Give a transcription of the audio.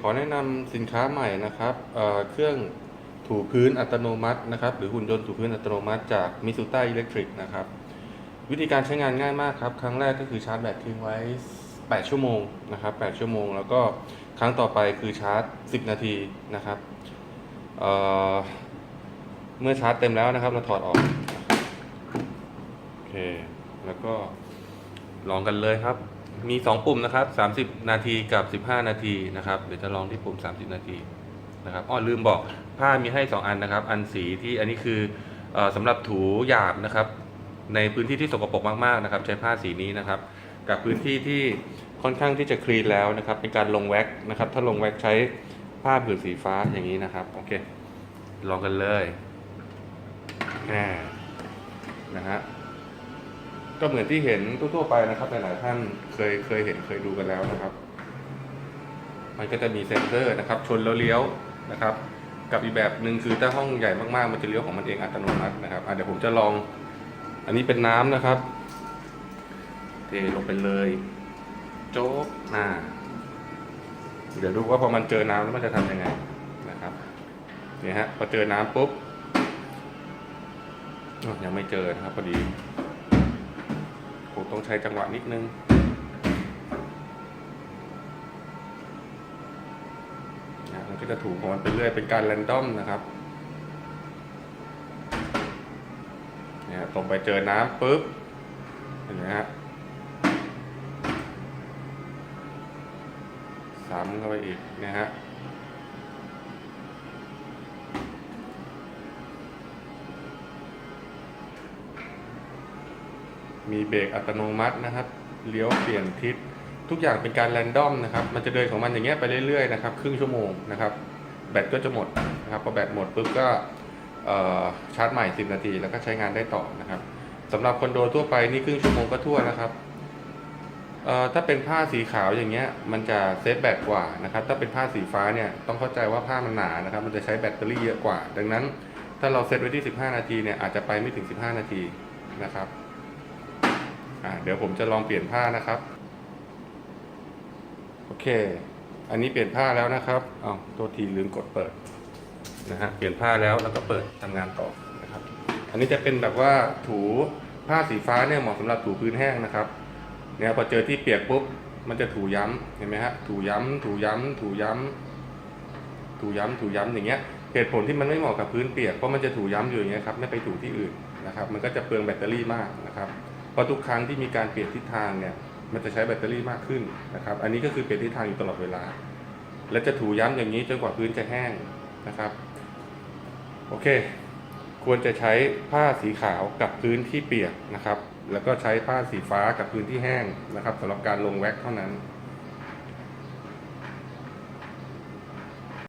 ขอแนะนำสินค้าใหม่นะครับเเครื่องถูพื้นอัตโนมัตินะครับ หรือหุ่นยนต์ถูพื้นอัตโนมัติจากมิสุต้าอิเล็กทริกนะครับ วิธีการใช้งานง่ายมากครับ ครั้งแรกก็คือชาร์จแบตทิ้งไว้ 8 ชั่วโมงนะครับ 8 ชั่วโมง แล้วก็ครั้งต่อไปคือชาร์จ 10 นาทีนะครับเเมื่อชาร์จเต็มแล้วนะครับ เราถอดออกโอเคแล้วก็ลองกันเลยครับ มี 2 ปุ่มนะครับ 30 นาทีกับ 15 นาทีนะครับ เดี๋ยวจะลองที่ปุ่ม 30 นาทีนะครับอ้อลืมบอกผ้ามีให้ 2 อันนะครับ อันสีที่อันนี้คือออสำหรับถูหยาบนะครับ ในพื้นที่ที่สกปรกมากๆนะครับ ใช้ผ้าสีนี้นะครับ กับพื้นที่ที่ค่อนข้างที่จะคลีนแล้วนะครับ เป็นการลงแว็กซ์นะครับ ถ้าลงแว็กซ์ใช้ผ้าผืนสีฟ้าอย่างนี้นะครับ โอเค ลองกันเลยแหมนะฮะ ก็เหมือนที่เห็นทั่วๆไปนะครับหลายๆท่านเคยเคยเห็นเคยดูกันแล้วนะครับ มันก็จะมีเซ็นเซอร์นะครับ ชนแล้วเลี้ยวนะครับ กับอีกแบบหนึ่งคือถ้าห้องใหญ่มากๆมันจะเลี้ยวของมันเองอัตโนมัตินะครับเดี๋ยวผมจะลอง อันนี้เป็นน้ำนะครับ เทลงไปเลยโจ๊กอ่าเดี๋ยวดูว่าพอมันเจอน้ำแล้วมันจะทำยังไงนะครับเนี่ยฮะพอเจอน้ำปุ๊บยังไม่เจอนะครับพอดี ต้องใช้จังหวะนิดนึง นะมันก็จะถูกของมันไปเรื่อยเป็นการแรนดอมนะครับ เนี่ยตรงไปเจอน้ำปุ๊บ เห็นไหมฮะซ้ำเข้าไปอีกนะฮะ มีเบรกอัตโนมัตินะครับ เลี้ยวเปลี่ยนทิศ ทุกอย่างเป็นการแรนดอมนะครับ มันจะเดินของมันอย่างเงี้ยไปเรื่อยๆนะครับ ครึ่งชั่วโมงนะครับ แบตก็จะหมดนะครับ พอแบตหมดปุ๊บก็ชาร์จใหม่ 10 นาที แล้วก็ใช้งานได้ต่อนะครับสำหรับคอนโดทั่วไปนี่ครึ่งชั่วโมงก็ทั่วนะครับถ้าเป็นผ้าสีขาวอย่างเงี้ยมันจะเซฟแบตกว่านะครับ ถ้าเป็นผ้าสีฟ้าเนี่ยต้องเข้าใจว่าผ้ามันหนานะครับ มันจะใช้แบตเตอรี่เยอะกว่า ดังนั้น ถ้าเราเซตไว้ที่ 15 นาทีเนี่ยอาจจะไปไม่ถึง 15 นาทีนะครับ อ่าเดี๋ยวผมจะลองเปลี่ยนผ้านะครับ โอเค อันนี้เปลี่ยนผ้าแล้วนะครับอ้าวตัวทีลืมกดเปิดนะฮะเปลี่ยนผ้าแล้วแล้วก็เปิดทำงานต่อนะครับ อันนี้จะเป็นแบบว่าถูผ้าสีฟ้าเนี่ยเหมาะสำหรับถูพื้นแห้งนะครับเนี่ยพอเจอที่เปียกปุ๊บมันจะถูย้ำเห็นไหมฮะถูย้ำถูย้ำถูย้ำถูย้ำถูย้ำอย่างเงี้ยเหตุผลที่มันไม่เหมาะกับพื้นเปียกเพราะมันจะถูย้ำอยู่อย่างเงี้ยครับไม่ไปถูที่อื่นนะครับ มันก็จะเปลืองแบตเตอรี่มากนะครับ เพราะทุกครั้งที่มีการเปลี่ยนทิศทางเนี่ยมันจะใช้แบตเตอรี่มากขึ้นนะครับอันนี้ก็คือเปลี่ยนทิศทางอยู่ตลอดเวลา และจะถูย้ำอย่างนี้จนกว่าพื้นจะแห้งนะครับโอเค ควรจะใช้ผ้าสีขาวกับพื้นที่เปียกนะครับ แล้วก็ใช้ผ้าสีฟ้ากับพื้นที่แห้งนะครับสำหรับการลงแว็กเท่านั้น